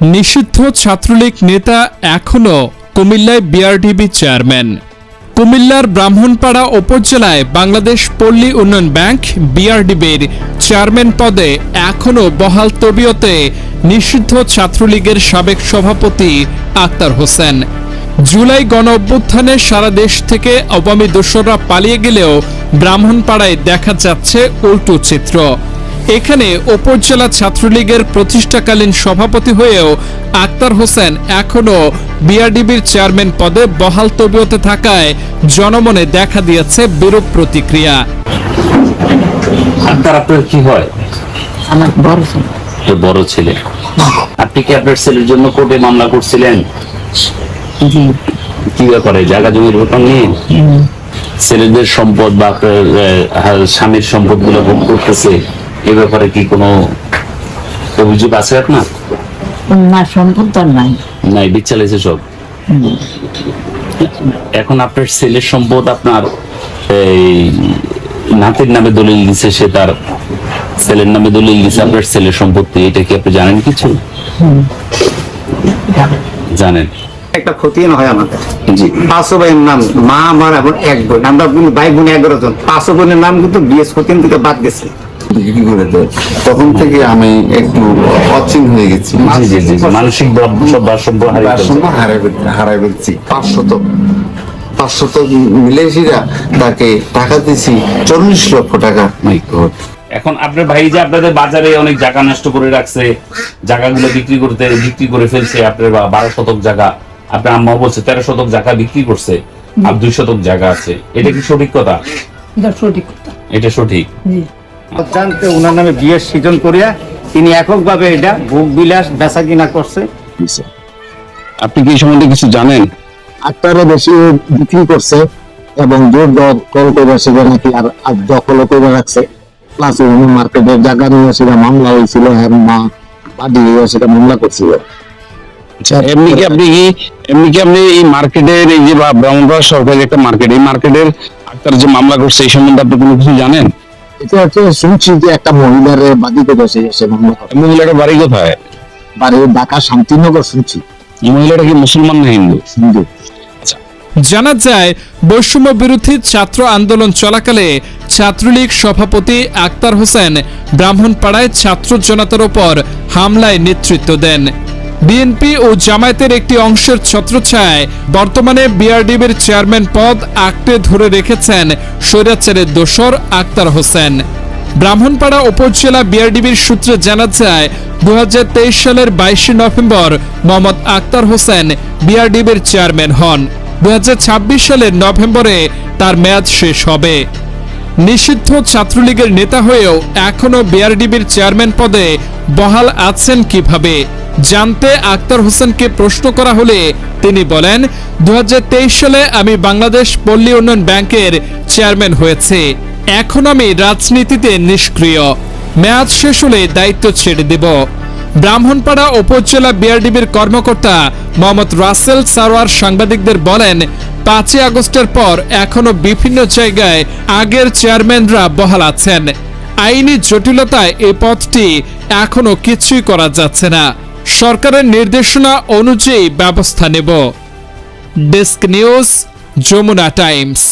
নিষিদ্ধ ছাত্রলীগ নেতা এখনও কুমিল্লায় বিআরডিবি চেয়ারম্যান। কুমিল্লার ব্রাহ্মণপাড়া উপজেলায় বাংলাদেশ পল্লী উন্নয়ন ব্যাংক বিআরডিবির চেয়ারম্যান পদে এখনও বহাল তবিয়তে নিষিদ্ধ ছাত্রলীগের সাবেক সভাপতি আক্তার হোসেন। জুলাই গণ অভ্যুত্থানে সারা দেশ থেকে আওয়ামী দোসররা পালিয়ে গেলেও ব্রাহ্মণপাড়ায় দেখা যাচ্ছে উল্টো চিত্র। এখানে উপজেলা ছাত্রলীগের প্রতিষ্ঠাকালীন সভাপতি হয়েও আক্তার হোসেন এখনও বিআরডিবির চেয়ারম্যান পদে বহাল তবিয়তে থাকায় জনমনে দেখা দিয়েছে বিরূপ প্রতিক্রিয়া। আপনার আপনার কি হয়? আমার বড় ছেলে। তো বড় ছেলে। আপনি কি আপনার ছেলের জন্য কোর্টে মামলা করছিলেন? জি। কি ব্যাপারে? জায়গা জমির ব্যাপার নিয়ে? ছেলেদের সম্পদ বা আপনার স্বামীর সম্পদগুলো ভোগ করতেছে? এ ব্যাপারে কি কোনো অভিযোগ আছে আপনার? না সম্পদ নাই। নাই বিচ্ছালেছে সব? এখন আপনার ছেলের সম্পদ আপনার এই নাতির নামে দলিল দিছে সে তার ছেলের নামে দলিল দিছে আপনার ছেলের সম্পত্তি এটা কি আপনি জানেন কিছু? জানেন। একটা ক্ষতি হয় আমাদের? জি। পাঁচশো ভাইয়ের নাম মা আমার এখন এক বোন আমরা ভাই বোন এগারো জন। পাঁচশো বোনের নাম কিন্তু বিএস খতিন থেকে বাদ গেছে। বিক্রি করে দেয়? তখন থেকে আমি একটু অচিন হয়ে গেছি। জি জি জি মানসিক ভারসাম্য ভারসাম্য হারাই হারাই ফেলছি। পাঁচশত পাঁচশত মিলেশিরা তাকে টাকা দিছি চল্লিশ লক্ষ টাকা। এখন আপনার ভাই যে আপনাদের বাজারে অনেক জায়গা নষ্ট করে রাখছে জায়গাগুলো বিক্রি করতে বিক্রি করে ফেলছে আপনার বা- বারো শতক জায়গা আপনার আম্মা বলছে তেরো শতক জায়গা বিক্রি করছে আর দুই শতক জায়গা আছে। এটা কি সঠিক কথা? এটা সঠিক কথা। এটা সঠিক? জি। জানতে ওনার নামে বিয়ের সৃজন করিয়া তিনি এককভাবে এটা ভোগ বিলাস বেচা কিনা করছে। আপনি কি এই সম্বন্ধে কিছু জানেন? আটটারও বেশি বিক্রি করছে এবং জোর দখল করে সেটা নাকি আর আর দখল করে রাখছে। প্লাস বিভিন্ন মার্কেটের জায়গা নিয়ে সেটা মামলা হয়েছিল হ্যাঁ মা বাদী হয়ে সেটা মামলা করছিল। আচ্ছা এমনি কি আপনি কি এমনি কি আপনি এই মার্কেটের এই যে ব্রাহ্মণবাড়া সরকারি একটা মার্কেট এই মার্কেটের আক্তার যে মামলা করছে এই সম্বন্ধে আপনি কোনো কিছু জানেন? এটা হচ্ছে শুনছি যে একটা মহিলার বাদী করে সে মহিলাটার বাড়ি কোথায়? বাড়ি ঢাকা শান্তিনগর শুনছি। এই মহিলাটা কি মুসলমান না হিন্দু? হিন্দু। জানা যায় বৈষম্য বিরোধী ছাত্র আন্দোলন চলাকালে ছাত্রলীগ সভাপতি আক্তার হোসেন ব্রাহ্মণপাড়ায় ছাত্র জনতার ওপর হামলায় নেতৃত্ব দেন। বিএনপি ও জামায়াতের একটি অংশের ছত্রছায় বর্তমানে বিআরডিবির চেয়ারম্যান পদ আঁকড়ে ধরে রেখেছেন স্বৈরাচারের দোসর আক্তার হোসেন। ব্রাহ্মণপাড়া উপজেলা বিআরডিবির সূত্রে জানা যায় দু হাজার তেইশ সালের বাইশে নভেম্বর মোহাম্মদ আক্তার হোসেন বিআরডিবির চেয়ারম্যান হন। দু হাজার ছাব্বিশ সালের নভেম্বরে তার মেয়াদ শেষ হবে। নিষিদ্ধ ছাত্রলীগের নেতা হয়েও এখনও বিআরডিবির চেয়ারম্যান পদে বহাল আছেন কীভাবে? জানতে আক্তার হোসেনকে প্রশ্ন করা হলে তিনি বলেন দু হাজার তেইশ সালে আমি বাংলাদেশ পল্লী উন্নয়ন ব্যাংকের চেয়ারম্যান হয়েছে। এখন আমি রাজনীতিতে নিষ্ক্রিয়। মেয়াদ শেষ হলে দায়িত্ব ছেড়ে দেব। ব্রাহ্মণপাড়া উপজেলা বিআরডিবির কর্মকর্তা মোহাম্মদ রাসেল সারোয়ার সাংবাদিকদের বলেন পাঁচই আগস্টের পর এখনও বিভিন্ন জায়গায় আগের চেয়ারম্যানরা বহাল আছেন। আইনি জটিলতায় এ পথটি এখনও কিছুই করা যাচ্ছে না। সরকারের নির্দেশনা অনুযায়ী ব্যবস্থা নেব। Desk news, Jamuna Times.